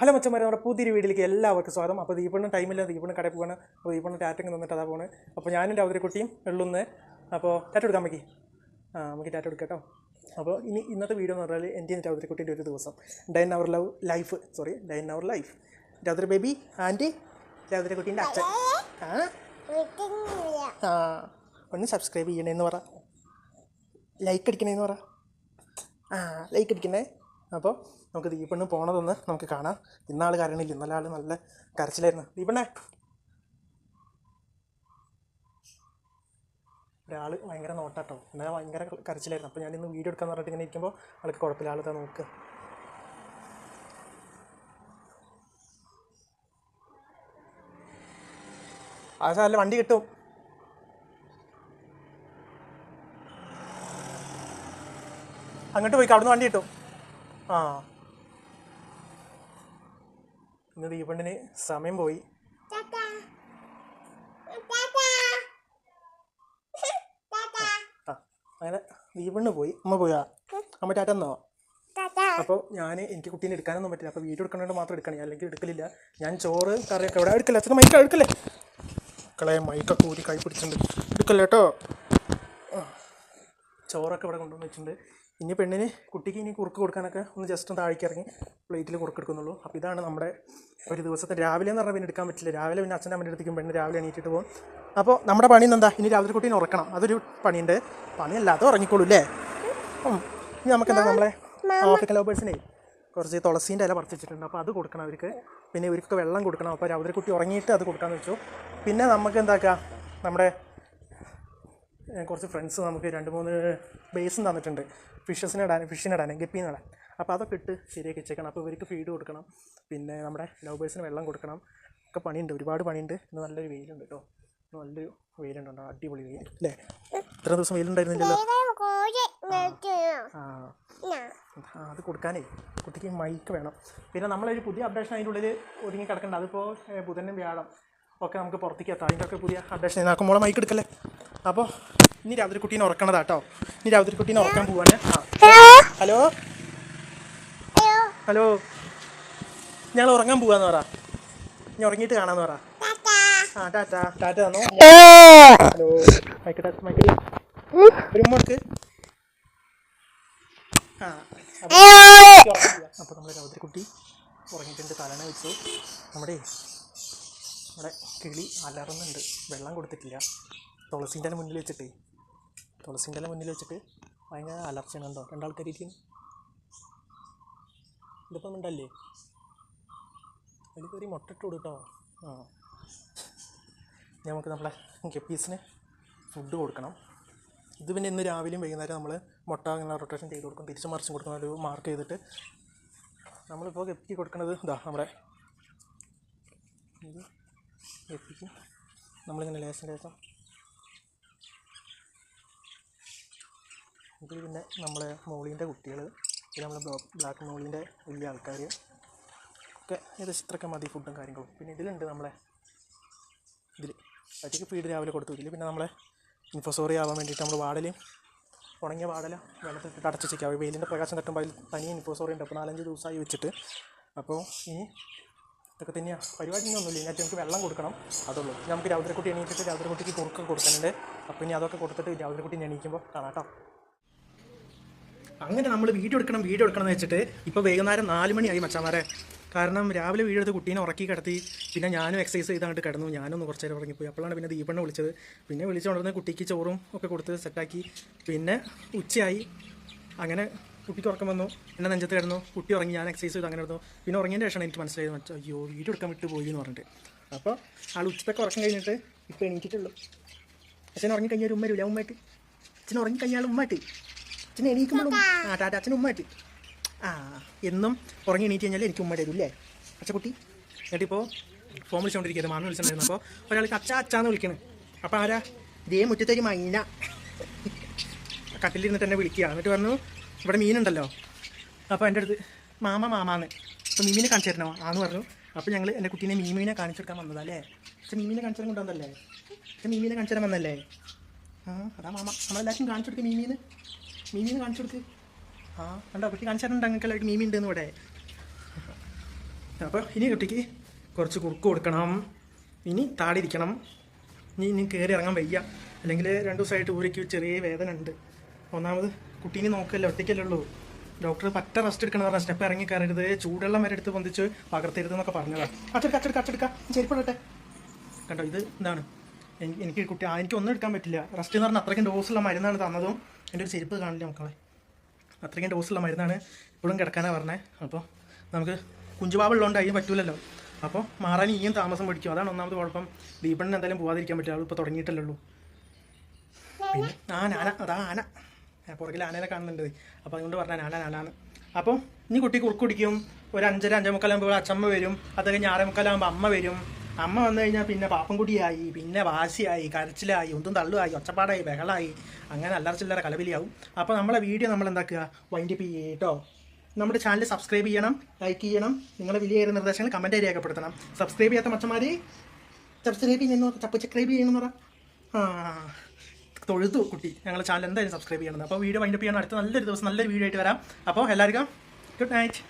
Hello മച്ചന്മാരെ നമ്മുടെ പുതിയൊരു വീട്ടിലേക്ക് എല്ലാവർക്കും സ്വാഗതം. അപ്പോൾ ദീപണ്ണും ടൈമില്ല ദീപണ്ണും കടയിൽ പോവാണ്. അപ്പോൾ ദീപണ്ണും ടാറ്റങ്ങ് നിന്നിട്ട് അതാ പോണ്. അപ്പോൾ ഞാനും രാവിലെക്കുട്ടിയും വെള്ളുന്ന് അപ്പോൾ ടാറ്റ എടുക്കാൻ അമ്മയ്ക്ക്. ആ നമുക്ക് ടാറ്റ എടുക്കാം കേട്ടോ. അപ്പോൾ ഇനി ഇന്നത്തെ വീഡിയോ എന്ന് പറഞ്ഞാൽ എന്റെ രാവിലെക്കുട്ടിന്റെ ഒരു ദിവസം. Dine our love life sorry dine our life രാവിലെ ബേബി ആന്റി രാവിലെക്കുട്ടീന്റെ അച്ഛൻ ആ? ആ ഒന്ന് സബ്സ്ക്രൈബ് ചെയ്യണേന്ന് പറ. ലൈക്ക് അടിക്കണേന്ന് പറ. ആ ലൈക്ക് അടിക്കണേ. അപ്പോൾ നമുക്ക് ദീപണ്ണ് പോണതൊന്ന് നമുക്ക് കാണാം. ഇന്നാൾ കരണില്ല ഇന്നലെ ആൾ നല്ല കരച്ചിലായിരുന്നു. ദീപണ്ണേ. ഒരാൾ ഭയങ്കര നോട്ടാട്ടോ. ഇന്നലെ ഭയങ്കര കരച്ചിലായിരുന്നു. അപ്പോൾ ഞാൻ ഇന്ന് വീഡിയോ എടുക്കാന്ന് പറഞ്ഞിട്ട് ഇങ്ങനെ ഇരിക്കുമ്പോൾ ആൾക്ക് കുഴപ്പമില്ല. ആൾ ഇതാ നോക്കുക ആ വണ്ടി കിട്ടും. അങ്ങോട്ട് പോയി അവിടുന്ന് വണ്ടി കിട്ടും. ആ. ഇന്ന് ദീപണ്ണിന് സമയം പോയി. അങ്ങനെ ദീപണ്ണ് പോയി. അമ്മ പോയാ? അമ്മ ടാറ്റ എന്നോ അപ്പോൾ ഞാൻ എനിക്ക് കുട്ടീനെ എടുക്കാനൊന്നും പറ്റില്ല. അപ്പോൾ വീട് എടുക്കണോണ്ട് മാത്രം എടുക്കണേ. അല്ലെങ്കിൽ എടുക്കലില്ല. ഞാൻ ചോറ് കറിയൊക്കെ ഇവിടെ എടുക്കില്ല? അച്ഛൻ മൈക്ക എടുക്കല്ലേ? മക്കളെ മൈക്ക ഊരി കൈ പിടിച്ചിട്ടുണ്ട്. എടുക്കല്ലേ കേട്ടോ ചോറൊക്കെ ഇവിടെ കൊണ്ടുവന്ന് വെച്ചിട്ടുണ്ട്. ഇനി പെണ്ണിന് കുട്ടിക്ക് ഇനി കുറുക്ക് കൊടുക്കാനൊക്കെ ഒന്ന് ജസ്റ്റ് ഒന്ന് താഴേക്ക് ഇറങ്ങി പ്ലേറ്റിൽ കുറുക്ക് എടുക്കുന്നുള്ളൂ. അപ്പോൾ ഇതാണ് നമ്മുടെ ഒരു ദിവസത്തെ രാവിലെ എന്ന് പറഞ്ഞാൽ പിന്നെ എടുക്കാൻ പറ്റില്ല. രാവിലെ പിന്നെ അച്ഛന്റെ അമ്മയുടെ അടുത്തേക്കും പെണ്ണ് രാവിലെ എണീറ്റിട്ട് പോകും. അപ്പോൾ നമ്മുടെ പണി എന്താ? ഇനി രാവിലെ കുട്ടീനെ ഉറക്കണം. അതൊരു പണിയുണ്ട്. പണിയല്ലാതെ ഉറങ്ങിക്കോളൂ അല്ലേ ഇനി നമുക്ക് എന്താ നമ്മളെ ആഫ്രിക്കൻ ലോബേഴ്സിനെ കുറച്ച് തുളസീന്റെ ഇല പറിച്ചിട്ടുണ്ട്. അപ്പോൾ അത് കൊടുക്കണം അവർക്ക്. പിന്നെ ഇവർക്കൊക്കെ വെള്ളം കൊടുക്കണം. അപ്പോൾ രാവിലെ കുട്ടി ഉറങ്ങിയിട്ട് അത് കൊടുക്കാമെന്ന് വെച്ചു. പിന്നെ നമുക്ക് എന്താക്കാം? നമ്മുടെ കുറച്ച് ഫ്രണ്ട്സ് നമുക്ക് രണ്ട് മൂന്ന് ബേസും തന്നിട്ടുണ്ട്. ഫിഷസിന് ഇടാൻ ഫിഷിന് ഇടാൻ ഗപ്പീന് ഇടാൻ. അപ്പോൾ അതൊക്കെ ഇട്ട് ശരിയാക്കി വെച്ചേക്കണം. അപ്പോൾ ഇവർക്ക് ഫീഡ് കൊടുക്കണം. പിന്നെ നമ്മുടെ ലവ് ബേഴ്സിന് വെള്ളം കൊടുക്കണം. ഒക്കെ പണിയുണ്ട്. ഒരുപാട് പണിയുണ്ട്. ഇന്ന് നല്ലൊരു വെയിലുണ്ട് കേട്ടോ. നല്ലൊരു നല്ലൊരു കേട്ടോ. അടിപൊളി വെയിൽ. അല്ലേ? ഇത്ര ദിവസം വെയിലുണ്ടായിരുന്നില്ലല്ലോ ആ. അത് കൊടുക്കാനേ. കുട്ടിക്ക് മൈക്ക് വേണം. പിന്നെ നമ്മളൊരു പുതിയ അപ്ഡേഷൻ അതിന്റെ ഉള്ളിൽ ഒതുങ്ങി കിടക്കേണ്ട. അതിപ്പോൾ ബുധനും വ്യാഴം ഒക്കെ നമുക്ക് പുറത്തേക്ക് എത്താം. അതിന്റെ ഒക്കെ പുതിയ അപ്ഡേഷൻ ആക്കുമ്പോൾ മൈക്ക് എടുക്കല്ലേ? അപ്പോൾ ഇനി രാവിലെ കുട്ടീനെ ഉറക്കണതാ കേട്ടോ ഇനി രാവിലെ കുട്ടീനെ ഉറക്കാൻ പോവാണ്. ഹലോ? ഹലോ? ഞങ്ങൾ ഉറങ്ങാൻ പോവാന്ന് പറ. ഇനി ഉറങ്ങിയിട്ട് കാണാന്ന് പറ. ആ ടാറ്റ. ടാറ്റ തന്നോ? ഹലോ? മൈക്കട്ടെ മൈക്കട്ടെ മൈക്ക് ഒരു ഉമ്മക്ക് ആ അപ്പോൾ നമ്മുടെ രാവിലെ കുട്ടി ഉറങ്ങിയിട്ടുണ്ട്. തലണ വെച്ചു നമ്മുടെ നമ്മുടെ കിളി അലറുന്നുണ്ട്. വെള്ളം കൊടുത്തിട്ടില്ല. തുളസീന്റെ മുന്നിൽ വെച്ചിട്ടേ. തുളസീന്റെ മുന്നിൽ വെച്ചിട്ട് ഭയങ്കര അലർച്ചയാണ് കണ്ടോ രണ്ടാൾക്കാർ ഇരിക്കുന്നു ഇതിപ്പം ഉണ്ടല്ലേ? അതിൽ കയറി മുട്ടിട്ട് കൊടുട്ടോ. ആ. നമുക്ക് നമ്മളെ ഗപ്പീസിന് ഫുഡ് കൊടുക്കണം. ഇത് പിന്നെ ഇന്ന് രാവിലെയും വൈകുന്നേരം നമ്മൾ മുട്ട അങ്ങനെ റൊട്ടേഷൻ ചെയ്ത് കൊടുക്കും. തിരിച്ച് മറിച്ചും കൊടുക്കണം ഒരു മാർക്ക് ചെയ്തിട്ട് നമ്മളിപ്പോൾ ഗപ്പിക്ക് കൊടുക്കുന്നത് ഇതാ നമ്മുടെ കെപ്പിക്ക് നമ്മളിങ്ങനെ ലേശം ലേശം ഇതിൽ പിന്നെ നമ്മളെ മോളീന്റെ കുട്ടികൾ പിന്നെ നമ്മളെ ബ്ലാക്ക് മോളീന്റെ വലിയ ആൾക്കാർ ഒക്കെ ഏകദേശം ഇത്രയൊക്കെ മതി ഫുഡും കാര്യങ്ങളും. പിന്നെ ഇതിലുണ്ട് നമ്മളെ ഇതിൽ അതിക്ക് ഫീഡ് രാവിലെ കൊടുത്തു. ഇതിൽ പിന്നെ നമ്മളെ ഇൻഫോസോറി ആവാൻ വേണ്ടിയിട്ട് നമ്മൾ വാടലും ഉണങ്ങിയ വാടല വെള്ളത്തിലിട്ട് അടച്ച് വെച്ചേക്കാം. വെയിലിന്റെ പ്രകാശം തട്ടുമ്പോൾ അതിൽ തനി ഇൻഫോസോറി ഉണ്ട്. അപ്പോൾ നാലഞ്ച് ദിവസമായി വെച്ചിട്ട്. അപ്പോൾ ഇനി ഇതൊക്കെ തന്നെയാണ് പരിപാടി ഒന്നുമില്ല. ഇതിനകത്ത് നമുക്ക് വെള്ളം കൊടുക്കണം. അതുള്ളൂ. നമുക്ക് രാവിലെ കുട്ടി എണീറ്റിട്ട് രാവിലെ കുട്ടിക്ക് കുറുക്കൊക്കെ കൊടുക്കാനുണ്ട്. അപ്പോൾ ഇനി അതൊക്കെ കൊടുത്തിട്ട് രാവിലെ കുട്ടി എണീക്കുമ്പോൾ കാണാം കേട്ടോ അങ്ങനെ നമ്മൾ വീഡിയോ എടുക്കണം വീഡിയോ എടുക്കണം എന്ന് വെച്ചിട്ട് ഇപ്പോൾ വൈകുന്നേരം നാല് മണിയായി മച്ചാമാരെ. കാരണം രാവിലെ വീഡിയോ എടുത്ത് കുട്ടീനെ ഉറക്കി കിടത്തി പിന്നെ ഞാനും എക്സസൈസ് ചെയ്താണ്ട് കിടന്നു ഞാനൊന്ന് കുറച്ച് നേരം ഉറങ്ങിപ്പോയി. അപ്പോഴാണ് പിന്നെ ദീപണ്ണ വിളിച്ചത്. പിന്നെ വിളിച്ചുകൊണ്ടിരുന്ന കുട്ടിക്ക് ചോറും ഒക്കെ കൊടുത്ത് സെറ്റാക്കി പിന്നെ ഉച്ചയായി. അങ്ങനെ കുട്ടിക്ക് ഉറക്കം വന്നു. എന്നെ നെഞ്ചത്ത് കിടന്നു. കുട്ടി ഉറങ്ങി ഞാൻ എക്സസൈസ് ചെയ്ത് അങ്ങനെ ഇരുന്നു പിന്നെ ഉറങ്ങിയതിന്റെ ശേഷമാണ് എനിക്ക് മനസ്സിലായത് മറ്റോ അയ്യോ വീഡിയോ എടുക്കാൻ വിട്ട് പോയി എന്ന് പറഞ്ഞിട്ട്. അപ്പോൾ ആൾ ഉച്ചത്തൊക്കെ ഉറക്കം കഴിഞ്ഞിട്ട് ഇപ്പോൾ എണീറ്റിട്ടുള്ളൂ. അച്ഛൻ ഉറങ്ങി കഴിഞ്ഞാൽ ഉമ്മ വരില്ല ഉമ്മയായിട്ട് അച്ഛൻ ഉറങ്ങി കഴിഞ്ഞാൽ ഉമ്മയായിട്ട് അച്ഛൻ എണീക്കുമ്പോഴും ആ ടാറ്റ അച്ഛൻ ഉമ്മയായിട്ട് ആ എന്നും ഉറങ്ങി എണീറ്റ് കഴിഞ്ഞാൽ എനിക്ക് ഉമ്മ തരും അല്ലേ അച്ഛക്കുട്ടി എന്നിട്ടിപ്പോൾ ഫോൺ വിളിച്ചുകൊണ്ടിരിക്കുന്നത് മാമി വിളിച്ചിട്ടുണ്ടായിരുന്നു അപ്പോൾ ഒരാൾക്ക് അച്ഛ അച്ഛാന്ന് വിളിക്കണ്. അപ്പോൾ ആരാ? ഇതേ മുറ്റത്തൊരു മൈന. കട്ടിലിരുന്നിട്ട് എന്നെ വിളിക്കുക എന്നിട്ട് പറഞ്ഞു ഇവിടെ മീനുണ്ടല്ലോ. അപ്പോൾ എന്റെ അടുത്ത് മാമ മാമാന്ന്. അപ്പോൾ മീമിനെ കാണിച്ചു തരണോ? ആന്ന് പറഞ്ഞു. അപ്പോൾ ഞങ്ങൾ എന്റെ കുട്ടീനെ മീമീനെ കാണിച്ചു കൊടുക്കാൻ വന്നതാ അല്ലേ പക്ഷെ മീമിനെ കാണിച്ചു തരാൻ കൊണ്ടുവന്നല്ലേ പക്ഷെ മീമിനെ കാണിച്ചു തരാൻ വന്നല്ലേ ആ അതാ മാമ. നമ്മളെല്ലാവർക്കും കാണിച്ചു കൊടുക്കുക മീമീന്ന്. മീമീന്ന് കാണിച്ചു കൊടുക്ക്. ആ കണ്ടോ കുട്ടി കാണിച്ചിട്ടുണ്ട് തരുന്നുണ്ട് അങ്ങനെ മീമി ഉണ്ടെന്ന് ഇവിടെ. അപ്പോൾ ഇനി കുട്ടിക്ക് കുറച്ച് കുറുക്ക് കൊടുക്കണം. ഇനി താടിരിക്കണം. ഇനി ഇനി കയറി ഇറങ്ങാൻ വയ്യ. അല്ലെങ്കിൽ രണ്ട് ദിവസമായിട്ട് ഊരയ്ക്ക് ചെറിയ വേദന ഉണ്ട് ഒന്നാമത് കുട്ടീനെ നോക്കല്ലേ ഒറ്റയ്ക്കല്ലേ ഉള്ളൂ. ഡോക്ടർ പറ്റ റെസ്റ്റ് എടുക്കണം പറഞ്ഞ സ്റ്റെപ്പ് ഇറങ്ങി കയറരുത്. ചൂടുവെള്ളം വരെ എടുത്ത് പൊന്തിച്ച് പകർത്തരുത് എന്നൊക്കെ പറഞ്ഞതാണ് അച്ചെടുക്ക അച്ചെടുക്ക അച്ചെടുക്ക. ചെരുപ്പിടട്ടെ കണ്ടോ ഇത് എന്താണ് എനിക്ക് കുട്ടി എനിക്ക് ഒന്നും എടുക്കാൻ പറ്റില്ല. റെസ്റ്റ് എന്ന് പറഞ്ഞാൽ അത്രയ്ക്കും ഡോസുള്ള മരുന്നാണ് തന്നതും. എന്റെ ഒരു ചെരുപ്പ് കാണില്ല മക്കളെ? അത്രയ്ക്കും ഡോസുള്ള മരുന്നാണ് ഇപ്പോഴും കിടക്കാനാണ് പറഞ്ഞത് അപ്പോൾ നമുക്ക് കുഞ്ചുപാവുള്ളതുകൊണ്ട് അതിന് പറ്റൂലല്ലോ. അപ്പോൾ മാറാൻ ഇനിയും താമസം പിടിക്കും. അതാണ് ഒന്നാമത് കുഴപ്പം. ദീപണിന് എന്തായാലും പോകാതിരിക്കാൻ പറ്റില്ല. അവൾ തുടങ്ങിയിട്ടല്ലേ ഉള്ളൂ. പിന്നെ ആന ആന അതാ ആന. പുറകിൽ ആനേനെ കാണുന്നുണ്ട്. അപ്പോൾ അതുകൊണ്ട് പറഞ്ഞാൽ ആന ആനാണ് അപ്പോൾ ഇനി കുട്ടി കുറുക്കുടിക്കും ഒരു അഞ്ചര അഞ്ചേ മുക്കാലാകുമ്പോൾ അച്ചമ്മ വരും. അത് കഴിഞ്ഞ് ആറേ മുക്കാലാകുമ്പോൾ അമ്മ വരും. അമ്മ വന്നു കഴിഞ്ഞാൽ പിന്നെ പാപ്പൻകുടിയായി പിന്നെ വാശിയായി കരച്ചിലായി ഒന്നും തള്ളുമായി ഒച്ചപ്പാടായി ബഹളായി അങ്ങനെ അല്ലറ ചില്ലറ അപ്പോൾ നമ്മളെ വീഡിയോ നമ്മൾ എന്താക്കുക വൈൻഡപ്പ് കേട്ടോ നമ്മുടെ ചാനൽ സബ്സ്ക്രൈബ് ചെയ്യണം ലൈക്ക് ചെയ്യണം നിങ്ങളുടെ വിലയേറെ നിർദ്ദേശങ്ങൾ കമന്റായി രേഖപ്പെടുത്തണം. സബ്സ്ക്രൈബ് ചെയ്യാത്ത മച്ചന്മാർ സബ്സ്ക്രൈബ് ചെയ്യുന്നു ചപ്പ് സബ്സ്ക്രൈബ് ചെയ്യണമെന്ന് പറ. ആ തൊഴുതു കുട്ടി. ഞങ്ങൾ ചാനൽ എന്തായാലും സബ്സ്ക്രൈബ് ചെയ്യണം. അപ്പോൾ വീഡിയോ വൈൻഡപ്പ് ചെയ്യണം അടുത്ത നല്ലൊരു ദിവസം നല്ലൊരു വീഡിയോ ആയിട്ട് വരാം. അപ്പോൾ എല്ലാവർക്കും ഗുഡ് നൈറ്റ്